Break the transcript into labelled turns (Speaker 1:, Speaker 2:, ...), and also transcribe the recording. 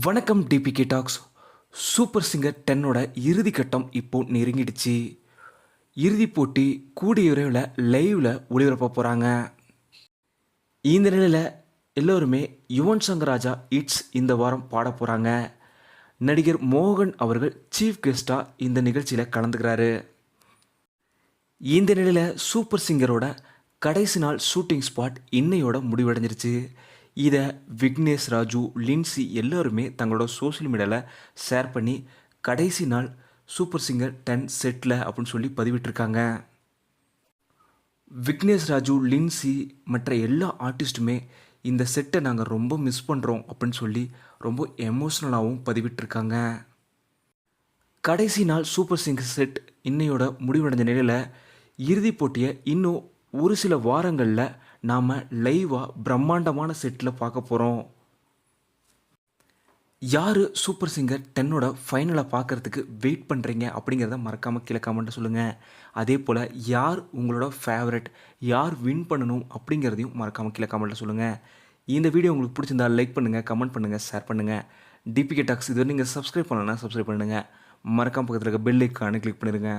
Speaker 1: வணக்கம் DPK talks super singer டென்னோட இறுதி கட்டம் இப்போ நெருங்கிடுச்சு. இறுதி போட்டி கூடிய விரைவில் லைவில் ஒளிபரப்ப போகிறாங்க இந்த நிலையில் எல்லோருமே யுவன் சங்கர் ராஜா இட்ஸ் இந்த வாரம் பாட போகிறாங்க நடிகர் மோகன் அவர்கள் சீஃப் கெஸ்டாக இந்த நிகழ்ச்சியில் கலந்துக்கிறாரு. இந்த நிலையில் சூப்பர் சிங்கரோட கடைசி நாள் ஷூட்டிங் ஸ்பாட் இன்னையோட முடிவடைஞ்சிருச்சு. இதை விக்னேஷ் ராஜு லின்சி எல்லோருமே தங்களோட சோஷியல் மீடியாவில் ஷேர் பண்ணி கடைசி நாள் சூப்பர் சிங்கர் டென் செட்டில் அப்படின்னு சொல்லி பதிவிட்டிருக்காங்க. விக்னேஷ் ராஜு லின்சி மற்ற எல்லா ஆர்டிஸ்ட்டுமே இந்த செட்டை நாங்கள் ரொம்ப மிஸ் பண்ணுறோம் அப்படின்னு சொல்லி ரொம்ப எமோஷ்னலாகவும் பதிவிட்டிருக்காங்க. கடைசி நாள் சூப்பர் சிங்கர் செட் இன்னையோட முடிவடைஞ்ச நிலையில் இறுதிப் போட்டியை இன்னும் ஒரு சில வாரங்களில் நாம் லைவாக பிரம்மாண்டமான செட்டில் பார்க்க போகிறோம் யார் சூப்பர் சிங்கர் டென்னோட ஃபைனலை பார்க்குறதுக்கு வெயிட் பண்ணுறீங்க அப்படிங்கிறத மறக்காமல் கீழே கமெண்ட்டை சொல்லுங்கள் அதே போல் யார் உங்களோட ஃபேவரட் யார் வின் பண்ணணும் அப்படிங்கிறதையும் மறக்காமல் கீழே கமெண்ட்டில் சொல்லுங்கள் இந்த வீடியோ உங்களுக்கு பிடிச்சிருந்தா லைக் பண்ணுங்கள் கமெண்ட் பண்ணுங்கள் ஷேர் பண்ணுங்கள் டிபிகே டாக்ஸ் இது நீங்கள் சப்ஸ்கிரைப் பண்ணலன்னா சப்ஸ்கிரைப் பண்ணுங்கள் மறக்காம பக்கத்தில் இருக்க பெல் ஐக்கானு கிளிக் பண்ணிடுங்க